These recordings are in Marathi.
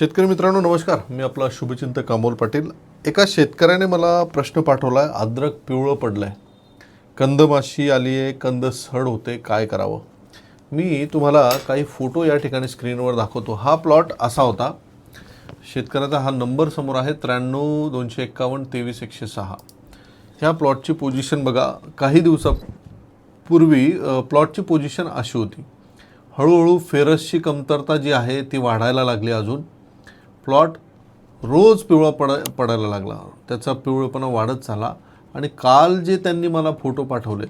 शेतकरी मित्रांनो नमस्कार. मी आपला शुभचिंतक अमोल पाटील. एका शेतकऱ्याने मला प्रश्न पाठवला आहे अद्रक पिवळं पडलं आहे कंदमाशी आली आहे कंद सड होते काय करावं? मी तुम्हाला काही फोटो या ठिकाणी स्क्रीनवर दाखवतो. हा प्लॉट असा होता. शेतकऱ्याचा हा नंबर समोर आहे त्र्याण्णव दोनशे एक्कावन्न तेवीस एकशे सहा. ह्या प्लॉटची पोझिशन बघा. काही दिवसापूर्वी प्लॉटची पोझिशन अशी होती. हळूहळू फेरसची कमतरता जी आहे ती वाढायला लागली अजून. प्लॉट रोज पिवळा पड पडायला लागला. त्याचा पिवळेपणा वाढत झाला. आणि काल जे त्यांनी मला फोटो पाठवले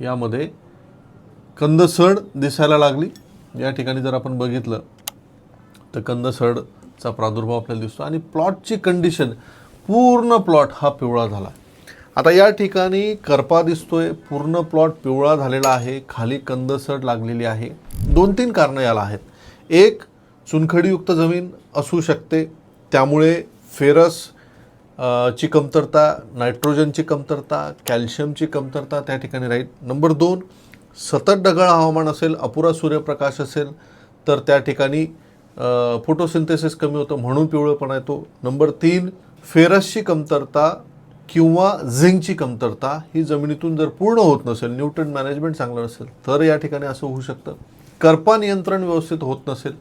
यामध्ये कंदसड दिसायला लागली. या ठिकाणी जर आपण बघितलं तर कंदसडचा प्रादुर्भाव आपल्याला दिसतो. आणि प्लॉटची कंडिशन पूर्ण प्लॉट हा पिवळा झाला. आता या ठिकाणी करपा दिसतोय. पूर्ण प्लॉट पिवळा झालेला आहे. खाली कंदसड लागलेली आहे. दोन तीन कारणं याला आहेत. एक चुनखडीयुक्त जमीन असू शकते. त्यामुळे फेरस ची कमतरता नायट्रोजनची कमतरता कॅल्शियमची कमतरता त्या ठिकाणी राहील. नंबर दोन सतत ढगाळ हवामान असेल अपुरा सूर्यप्रकाश असेल तर त्या ठिकाणी फोटोसिंथेसिस कमी होतं म्हणून पिवळेपणा येतो. नंबर तीन फेरसची कमतरता किंवा झिंकची कमतरता ही जमिनीतून जर पूर्ण होत नसेल न्यूट्रन मॅनेजमेंट चांगलं नसेल तर या ठिकाणी असं होऊ शकतं. करपा नियंत्रण व्यवस्थित होत नसेल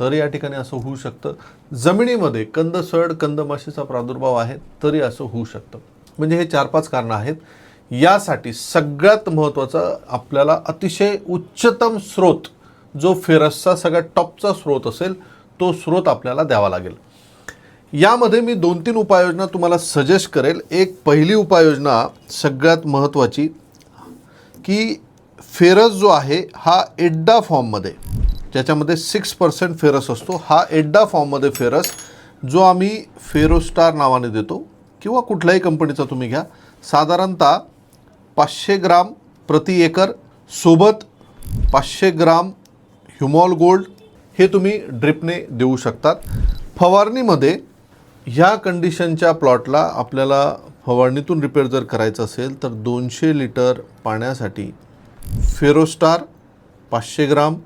तर या ठिकाणी असं होऊ शकतं. जमिनीमध्ये कंद सड कंदमाशीचा प्रादुर्भाव आहे तरी असं होऊ शकतं. म्हणजे हे चार पाच कारणं आहेत. यासाठी सगळ्यात महत्त्वाचं आपल्याला अतिशय उच्चतम स्रोत जो फेरसचा सगळ्यात टॉपचा स्रोत असेल तो स्रोत आपल्याला द्यावा लागेल. यामध्ये मी दोन तीन उपाययोजना तुम्हाला सजेस्ट करेल. एक पहिली उपाययोजना सगळ्यात महत्त्वाची की फेरस जो आहे हा एड्डा फॉर्ममध्ये ज्याच्यामध्ये सिक्स पर्सेंट फेरस असतो. हा एड्डा फॉर्ममध्ये फेरस जो आम्ही फेरोस्टार नावाने देतो किंवा कुठल्याही कंपनीचा तुम्ही घ्या. साधारणतः पाचशे ग्राम प्रति एकर सोबत पाचशे ग्राम ह्युमॉल गोल्ड हे तुम्ही ड्रिपने देऊ शकतात. फवारणीमध्ये ह्या कंडिशनच्या प्लॉटला आपल्याला फवारणीतून रिपेअर जर करायचं असेल तर दोनशे लिटर पाण्यासाठी फेरोस्टार पाचशे ग्राम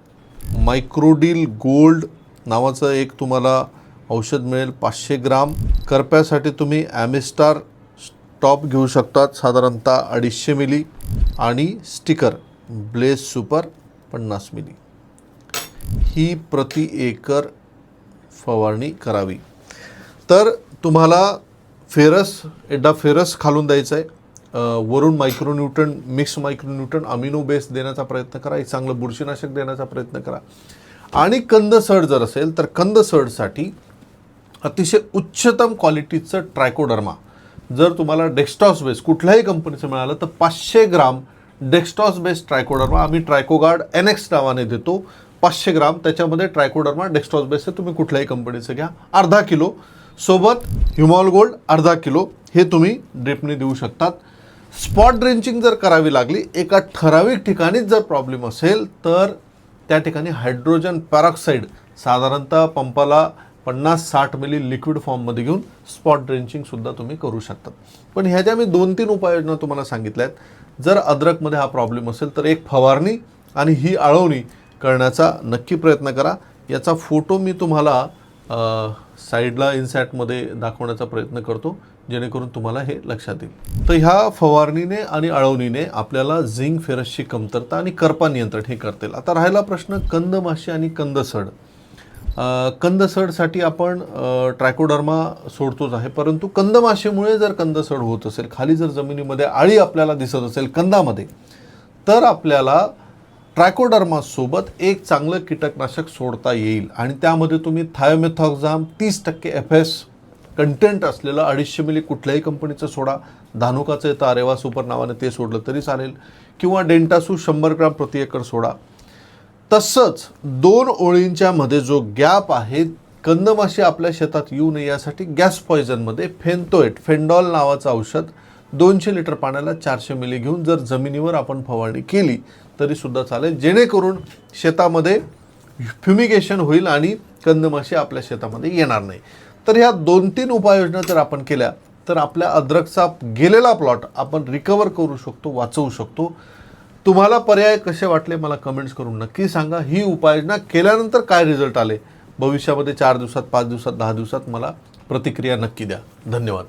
मायक्रोडील गोल्ड नावाचं एक तुम्हाला औषध मिळेल. पाचशे ग्राम. करप्यासाठी तुम्ही ॲमेस्टार स्टॉप घेऊ शकतात. साधारणतः अडीचशे मिली. आणि स्टिकर. ब्लेस सुपर पन्नास मिली. ही प्रति एकर फवारणी करावी. तर तुम्हाला फेरस एड्डा फेरस खालून द्यायचं आहे वरून micronutrient mix micronutrient amino base देण्याचा प्रयत्न करा एक चांगलं बुरशीनाशक देण्याचा प्रयत्न करा. आणि कंदसड जर असेल तर कंदसडसाठी अतिशय उच्चतम क्वालिटीचं ट्रायकोडर्मा जर तुम्हाला डेक्स्टॉस बेस कुठल्याही कंपनीचं मिळालं तर पाचशे ग्राम डेक्स्टॉस बेस ट्रायकोडर्मा आम्ही ट्रायकोगार्ड एन एक्स नावाने देतो. पाचशे ग्राम त्याच्यामध्ये ट्रायकोडर्मा डेक्स्टॉस बेस हे तुम्ही कुठल्याही कंपनीचं घ्या. अर्धा किलो सोबत ह्युमॉल गोल्ड अर्धा किलो हे तुम्ही ड्रिपने देऊ शकतात. स्पॉट ड्रेंचिंग जर करावी लागली एका ठराविक ठिकाणीच जर प्रॉब्लेम असेल तर त्या ठिकाणी हायड्रोजन पॅरॉक्साईड साधारणतः पंपाला पन्नास साठ मिली लिक्विड फॉर्ममध्ये घेऊन स्पॉट ड्रेंचिंगसुद्धा तुम्ही करू शकता पण ह्या ज्या मी दोन तीन उपाययोजना तुम्हाला सांगितल्या आहेत जर अद्रकमध्ये हा प्रॉब्लेम असेल तर एक फवारणी आणि ही आळवणी करण्याचा नक्की प्रयत्न करा. याचा फोटो मी तुम्हाला साईडला इन्सॅटमध्ये दाखवण्याचा प्रयत्न करतो. जेणेकरून तुम्हाला हे लक्षात येईल. तर ह्या फवारणीने आणि अळवणीने आपल्याला झिंक फेरसची कमतरता आणि करपा नियंत्रण हे करता येईल. आता राहिला प्रश्न कंदमाशी आणि कंदसड कंदसडसाठी आपण ट्रायकोडर्मा सोडतोच आहे परंतु कंदमाशीमुळे जर कंदसड होत असेल खाली जर जमिनीमध्ये आळी आपल्याला दिसत असेल कंदामध्ये तर आपल्याला ट्रायकोडर्मासोबत एक चांगलं कीटकनाशक सोडता येईल. आणि त्यामध्ये तुम्ही थायोमेथॉक्झाम तीस टक्के एफ एस कंटेंट असलेलं अडीचशे मिली कुठल्याही कंपनीचं सोडा धानुकाचं येतं अरेवा सुपर नावाने ते सोडलं तरी चालेल. किंवा डेंटासू शंभर ग्राम प्रति एकर सोडा. तसंच दोन ओळींच्या मध्ये जो गॅप आहे कंदमाशी आपल्या शेतात येऊ नये यासाठी गॅस पॉयझनमध्ये फेंतोएट फेंडॉल नावाचं औषध दोनशे लिटर पाण्याला चारशे मिली घेऊन जर जमिनीवर आपण फवारणी केली तरीसुद्धा चालेल. जेणेकरून शेतामध्ये फ्युमिगेशन होईल आणि कंदमाशी आपल्या शेतामध्ये येणार नाही. तर ह्या दोन तीन उपाययोजना जर आपण केल्या तर आपल्या अद्रकचा गेलेला प्लॉट आपण रिकवर करू शकतो वाचवू शकतो. तुम्हाला पर्याय कसे वाटले मला कमेंट्स करून नक्की सांगा. ही उपाययोजना केल्यानंतर काय रिझल्ट आले? भविष्यामध्ये चार दिवसात पाच दिवसात दहा दिवसात मला प्रतिक्रिया नक्की द्या. धन्यवाद.